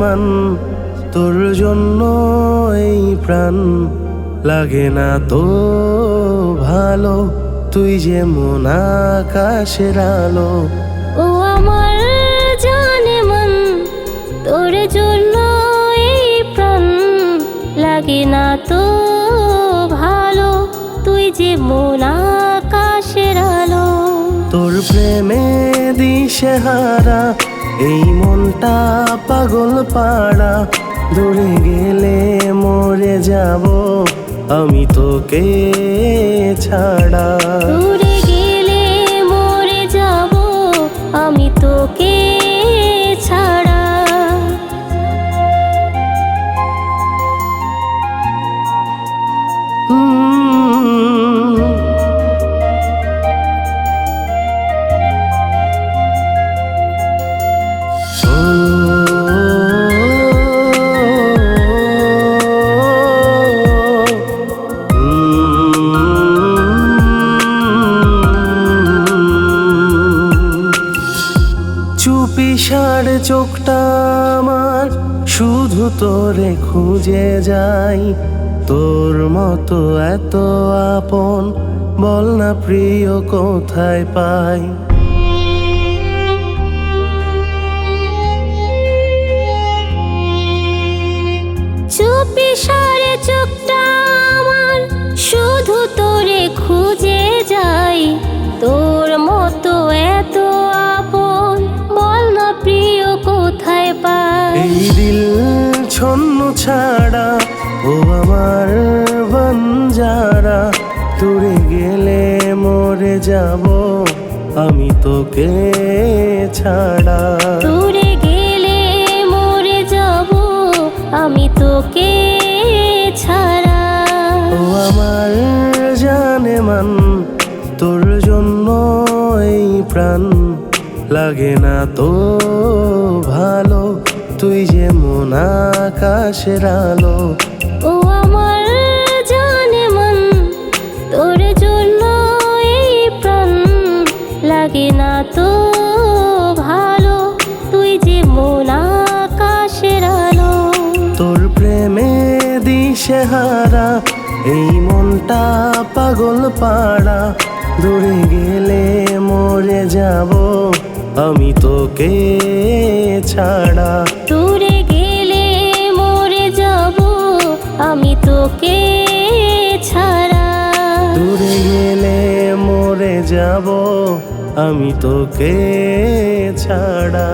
মান তোর জন্য এই প্রাণ লাগে না তো ভালো। তুই যে মন আকাশের আলো। ও আমার জানে মন তোর জন্য এই প্রাণ লাগে না তো ভালো। তুই যে মন আকাশের আলো। তোর প্রেমে দিশে হারা এই মনটা পাগল পাড়া দূরে গেলে মরে যাব আমি তোকে ছাড়া। চুপি সার চোখটা আমার, শুধু তোরে খুঁজে যাই। তোর মতো এত আপন, বল না প্রিয় কোথায় পাই? যাব আমি তোকে ছাড়া। দূরে গেলে মরে যাব আমি তোকে ছাড়া। ও আমার জানে মান তোর জন্য এই প্রাণ। লাগে না তো ভালো তুই যে মন আকাশের আলো। ও আমার জানে মন তোর জন্য লাগে না তো ভালো তুই যে মন আকাশের আলো। তোর প্রেমে দিশেহারা এই মনটা পাগল পাড়া। দূরে গেলে মরে যাব আমি তোকে ছাড়া। দূরে গেলে মরে যাব আমি তোকে ছাড়া। দূরে গেলে মরে যাব আমি তোকে ছাড়া।